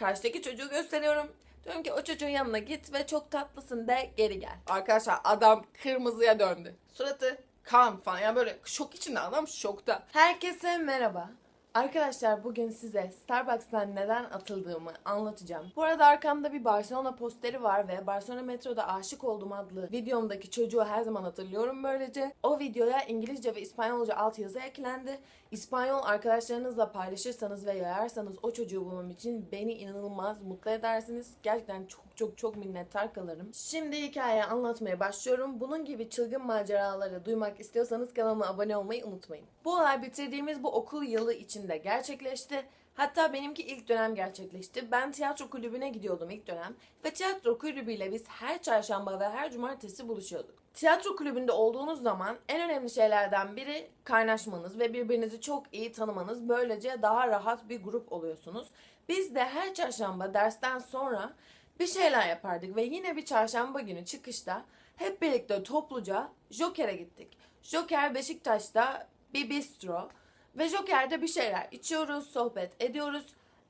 Karşıdaki çocuğu gösteriyorum. Diyorum ki o çocuğun yanına git ve çok tatlısın de geri gel. Arkadaşlar adam kırmızıya döndü. Suratı kan falan yani böyle şok içinde adam şokta. Herkese merhaba. Arkadaşlar bugün size Starbucks'tan neden atıldığımı anlatacağım. Bu arada arkamda bir Barcelona posteri var ve Barcelona metroda aşık olduğum adlı videomdaki çocuğu her zaman hatırlıyorum böylece. O videoya İngilizce ve İspanyolca altyazı eklendi. İspanyol arkadaşlarınızla paylaşırsanız ve yayarsanız o çocuğu bulmam için beni inanılmaz mutlu edersiniz. Gerçekten çok çok çok minnettar kalırım. Şimdi hikayeyi anlatmaya başlıyorum. Bunun gibi çılgın maceraları duymak istiyorsanız kanalıma abone olmayı unutmayın. Bu olay bitirdiğimiz bu okul yılı içinde gerçekleşti. Hatta benimki ilk dönem gerçekleşti. Ben tiyatro kulübüne gidiyordum ilk dönem ve tiyatro kulübüyle biz her çarşamba ve her cumartesi buluşuyorduk. Tiyatro kulübünde olduğunuz zaman en önemli şeylerden biri kaynaşmanız ve birbirinizi çok iyi tanımanız. Böylece daha rahat bir grup oluyorsunuz. Biz de her çarşamba dersten sonra bir şeyler yapardık ve yine bir çarşamba günü çıkışta hep birlikte topluca Joker'e gittik. Joker Beşiktaş'ta bir bistro ve Joker'de bir şeyler içiyoruz, sohbet ediyoruz.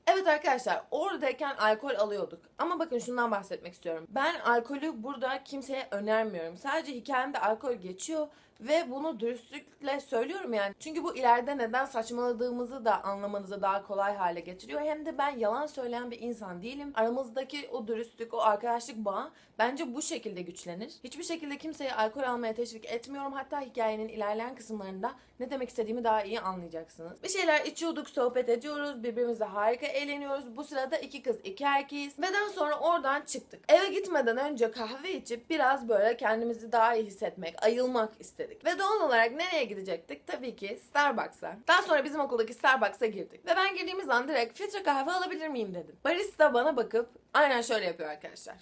Evet arkadaşlar oradayken alkol alıyorduk. Ama bakın şundan bahsetmek istiyorum. Ben alkolü burada kimseye önermiyorum. Sadece hikayemde alkol geçiyor ve bunu dürüstlükle söylüyorum yani. Çünkü bu ileride neden saçmaladığımızı da anlamanızı daha kolay hale getiriyor. Hem de ben yalan söyleyen bir insan değilim. Aramızdaki o dürüstlük, o arkadaşlık bağı bence bu şekilde güçlenir. Hiçbir şekilde kimseyi alkol almaya teşvik etmiyorum. Hatta hikayenin ilerleyen kısımlarında ne demek istediğimi daha iyi anlayacaksınız. Bir şeyler içiyorduk, sohbet ediyoruz, birbirimizle harika eğleniyoruz. Bu sırada iki kız, iki erkeğiz. Ve daha sonra oradan çıktık. Eve gitmeden önce kahve içip biraz böyle kendimizi daha iyi hissetmek, ayılmak istedik. Ve doğal olarak nereye gidecektik? Tabii ki Starbucks'a. Daha sonra bizim okuldaki Starbucks'a girdik. Ve ben girdiğimiz an direkt filtre kahve alabilir miyim dedim. Barista bana bakıp aynen şöyle yapıyor arkadaşlar.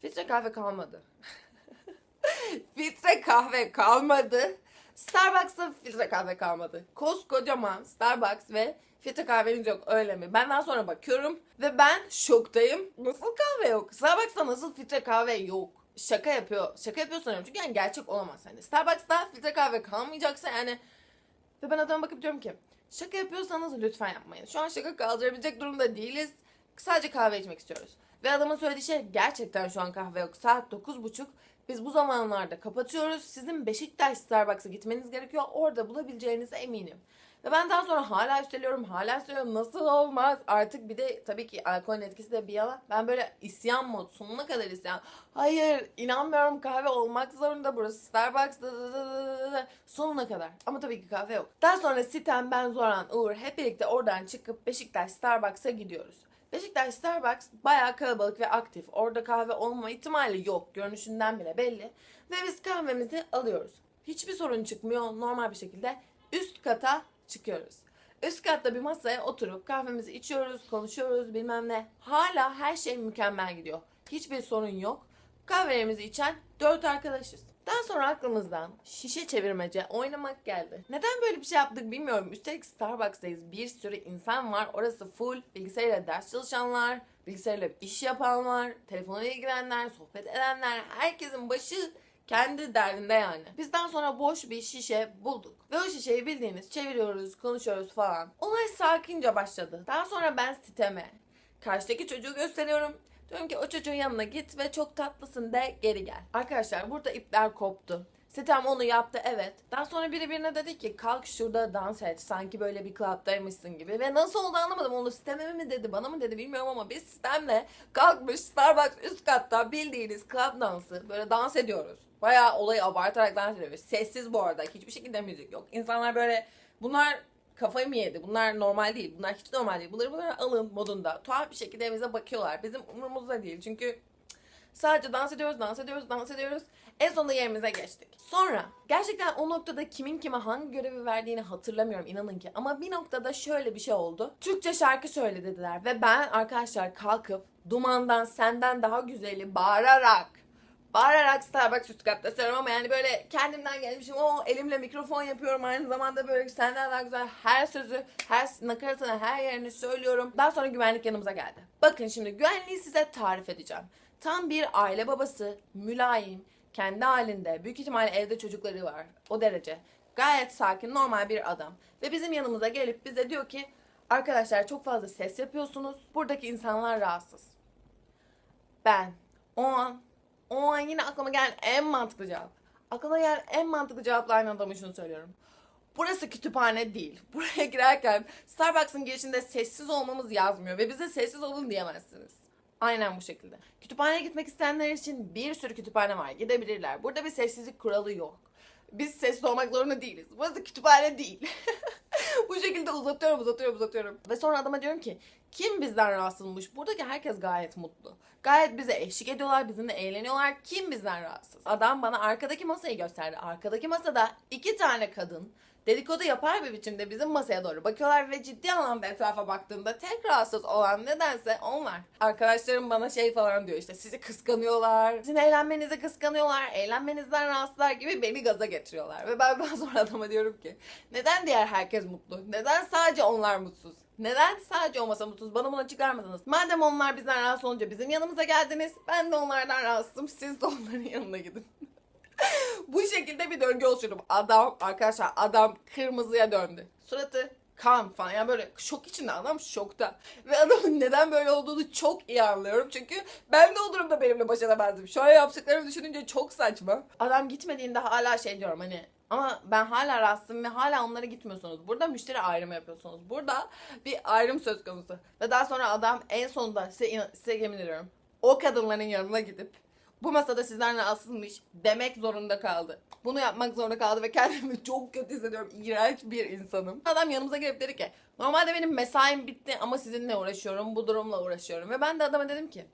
Filtre kahve kalmadı. filtre kahve kalmadı. Starbucks'ta filtre kahve kalmadı. Koskocaman Starbucks ve filtre kahveniz yok öyle mi? Ben daha sonra bakıyorum ve ben şoktayım. Nasıl kahve yok? Starbucks'ta nasıl filtre kahve yok? Şaka yapıyor. Şaka yapıyor sanıyorum. Çünkü yani gerçek olamaz. Hani Starbucks'ta filtre kahve kalmayacaksa yani ve ben adama bakıp diyorum ki şaka yapıyorsanız lütfen yapmayın. Şu an şaka kaldırabilecek durumda değiliz. Sadece kahve içmek istiyoruz. Ve adamın söylediği şey gerçekten şu an kahve yok. Saat 9.30. Biz bu zamanlarda kapatıyoruz. Sizin Beşiktaş Starbucks'a gitmeniz gerekiyor. Orada bulabileceğinize eminim. Ve ben daha sonra hala üsteliyorum, hala söylüyorum nasıl olmaz. Artık bir de tabii ki alkolün etkisi de bir yalan. Ben böyle isyan mod, sonuna kadar isyan. Hayır, inanmıyorum kahve olmak zorunda burası. Starbucks da, da, da, da, da. sonuna kadar. Ama tabii ki kahve yok. Daha sonra Sitem, ben, Zoran, Uğur hep birlikte oradan çıkıp Beşiktaş Starbucks'a gidiyoruz. Beşiktaş Starbucks bayağı kalabalık ve aktif. Orada kahve olma ihtimali yok. Görünüşünden bile belli. Ve biz kahvemizi alıyoruz. Hiçbir sorun çıkmıyor. Normal bir şekilde üst kata çıkıyoruz. Üst katta bir masaya oturup kahvemizi içiyoruz, konuşuyoruz bilmem ne. Hala her şey mükemmel gidiyor. Hiçbir sorun yok. Kahvelerimizi içen dört arkadaşız. Daha sonra aklımızdan şişe çevirmece oynamak geldi. Neden böyle bir şey yaptık bilmiyorum. Üstelik Starbucks'tayız. Bir sürü insan var. Orası full. Bilgisayarla ders çalışanlar, bilgisayarla iş yapanlar, telefonla ilgilenenler, sohbet edenler. Herkesin başı kendi derdinde yani. Bizden sonra boş bir şişe bulduk. Ve o şişeyi bildiğiniz çeviriyoruz, konuşuyoruz falan. Olay sakince başladı. Daha sonra ben siteme, karşıdaki çocuğu gösteriyorum. Diyorum ki o çocuğun yanına git ve çok tatlısın de geri gel. Arkadaşlar burada ipler koptu. Sitem onu yaptı evet. Daha sonra biri birine dedi ki kalk şurada dans et. Sanki böyle bir club'daymışsın gibi. Ve nasıl oldu anlamadım. Onu sisteme mi dedi bana mı dedi bilmiyorum ama biz sistemle kalkmış Starbucks üst katta bildiğiniz club dansı. Böyle dans ediyoruz. Bayağı olayı abartarak dans ediyoruz. Sessiz bu arada. Hiçbir şekilde müzik yok. İnsanlar böyle bunlar kafayı mı yedi? Bunlar normal değil. Bunlar hiç normal değil. Bunları böyle alın modunda. Tuhaf bir şekilde bize bakıyorlar. Bizim umurumuzda değil. Çünkü sadece dans ediyoruz, dans ediyoruz, dans ediyoruz. En sonunda yerimize geçtik. Sonra gerçekten o noktada kimin kime hangi görevi verdiğini hatırlamıyorum inanın ki. Ama bir noktada şöyle bir şey oldu. Türkçe şarkı söyle dediler ve ben arkadaşlar kalkıp dumandan senden daha güzeli bağırarak bağırarak Starbucks katta söylüyorum ama yani böyle kendimden gelmişim. O elimle mikrofon yapıyorum aynı zamanda böyle senden daha güzel her sözü, her nakaratını, her yerini söylüyorum. Daha sonra güvenlik yanımıza geldi. Bakın şimdi güvenliği size tarif edeceğim. Tam bir aile babası, mülayim, kendi halinde, büyük ihtimalle evde çocukları var. O derece. Gayet sakin, normal bir adam. Ve bizim yanımıza gelip bize diyor ki Arkadaşlar çok fazla ses yapıyorsunuz. Buradaki insanlar rahatsız. Ben o an o yine aklıma gelen en mantıklı cevap. Aklıma gelen en mantıklı cevapla aynı adamı şunu söylüyorum. Burası kütüphane değil. Buraya girerken Starbucks'ın girişinde sessiz olmamız yazmıyor ve bize sessiz olun diyemezsiniz. Aynen bu şekilde. Kütüphaneye gitmek isteyenler için bir sürü kütüphane var. Gidebilirler. Burada bir sessizlik kuralı yok. Biz sessiz olmak zorunda değiliz. Burası kütüphane değil. bu şekilde uzatıyorum, uzatıyorum, uzatıyorum. Ve sonra adama diyorum ki kim bizden rahatsızmış? Buradaki herkes gayet mutlu. Gayet bize eşlik ediyorlar, bizimle eğleniyorlar. Kim bizden rahatsız? Adam bana arkadaki masayı gösterdi. Arkadaki masada iki tane kadın dedikodu yapar bir biçimde bizim masaya doğru bakıyorlar ve ciddi anlamda etrafa baktığımda tek rahatsız olan nedense onlar. Arkadaşlarım bana şey falan diyor işte sizi kıskanıyorlar, sizin eğlenmenizi kıskanıyorlar, eğlenmenizden rahatsızlar gibi beni gaza getiriyorlar. Ve ben daha sonra adama diyorum ki neden diğer herkes mutlu? Neden sadece onlar mutsuz? Neden sadece o masa mutsuz? Bana bunu açıklar mısınız? Madem onlar bizden rahatsız olunca bizim yanımıza geldiniz, ben de onlardan rahatsızım, siz de onların yanına gidin. Bu şekilde bir döngü oluşturdum. Adam arkadaşlar adam kırmızıya döndü. Suratı kan falan yani böyle şok içinde adam şokta. Ve adamın neden böyle olduğunu çok iyi anlıyorum. Çünkü ben de o durumda benimle baş edemezdim. Şu an yaptıklarımı düşününce çok saçma. Adam gitmediğinde hala şey diyorum hani ama ben hala rahatsızım ve hala onlara gitmiyorsunuz. Burada müşteri ayrımı yapıyorsunuz. Burada bir ayrım söz konusu. Ve daha sonra adam en sonunda size, size yemin ediyorum. O kadınların yanına gidip bu masada sizden rahatsızmış demek zorunda kaldı. Bunu yapmak zorunda kaldı ve kendimi çok kötü hissediyorum. İğrenç bir insanım. Adam yanımıza gelip dedi ki normalde benim mesaim bitti ama sizinle uğraşıyorum. Bu durumla uğraşıyorum. Ve ben de adama dedim ki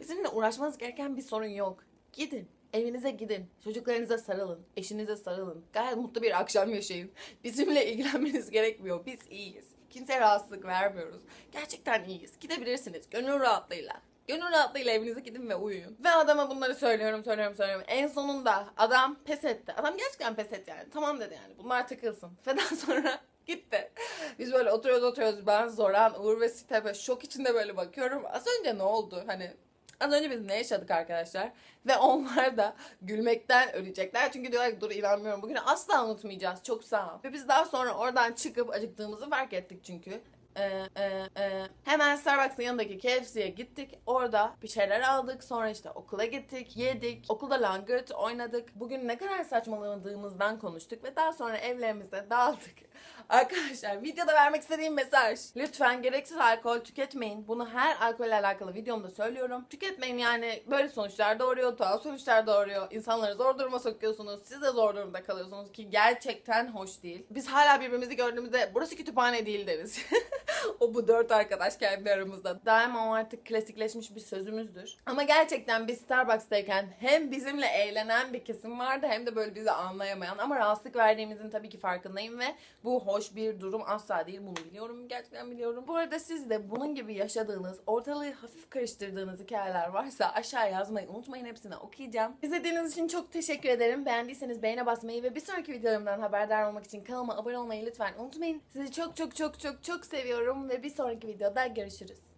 bizimle uğraşmanız gereken bir sorun yok. Gidin. Evinize gidin. Çocuklarınıza sarılın. Eşinize sarılın. Gayet mutlu bir akşam yaşayın. Bizimle ilgilenmeniz gerekmiyor. Biz iyiyiz. Kimseye rahatsızlık vermiyoruz. Gerçekten iyiyiz. Gidebilirsiniz. Gönül rahatlığıyla. Gönül rahatlığıyla evinize gidin ve uyuyun. Ve adama bunları söylüyorum, söylüyorum, söylüyorum. En sonunda adam pes etti. Adam gerçekten pes etti yani. Tamam dedi yani. Bunlar takılsın. Ve daha sonra gitti. Biz böyle oturuyoruz oturuyoruz. Ben Zoran, Uğur ve Site böyle şok içinde böyle bakıyorum. Az önce ne oldu? Hani Az önce biz ne yaşadık arkadaşlar? Ve onlar da gülmekten ölecekler. Çünkü diyorlar ki dur inanmıyorum bugünü asla unutmayacağız. Çok sağ ol. Ve biz daha sonra oradan çıkıp acıktığımızı fark ettik çünkü. Ee, e, e, hemen Starbucks'ın yanındaki KFC'ye gittik. Orada bir şeyler aldık. Sonra işte okula gittik, yedik. Okulda langırt oynadık. Bugün ne kadar saçmaladığımızdan konuştuk ve daha sonra evlerimize dağıldık. Arkadaşlar videoda vermek istediğim mesaj. Lütfen gereksiz alkol tüketmeyin. Bunu her alkolle alakalı videomda söylüyorum. Tüketmeyin yani böyle sonuçlar doğuruyor, tuhaf sonuçlar doğuruyor. İnsanları zor duruma sokuyorsunuz. Siz de zor durumda kalıyorsunuz ki gerçekten hoş değil. Biz hala birbirimizi gördüğümüzde burası kütüphane değil deriz. o bu dört arkadaş kendi aramızda. Daima o artık klasikleşmiş bir sözümüzdür. Ama gerçekten biz Starbucks'tayken hem bizimle eğlenen bir kesim vardı hem de böyle bizi anlayamayan ama rahatsızlık verdiğimizin tabii ki farkındayım ve bu hoş bir durum asla değil. Bunu biliyorum. Gerçekten biliyorum. Bu arada siz de bunun gibi yaşadığınız, ortalığı hafif karıştırdığınız hikayeler varsa aşağı yazmayı unutmayın. Hepsini okuyacağım. İzlediğiniz için çok teşekkür ederim. Beğendiyseniz beğene basmayı ve bir sonraki videolarımdan haberdar olmak için kanalıma abone olmayı lütfen unutmayın. Sizi çok çok çok çok çok seviyorum ve bir sonraki videoda görüşürüz.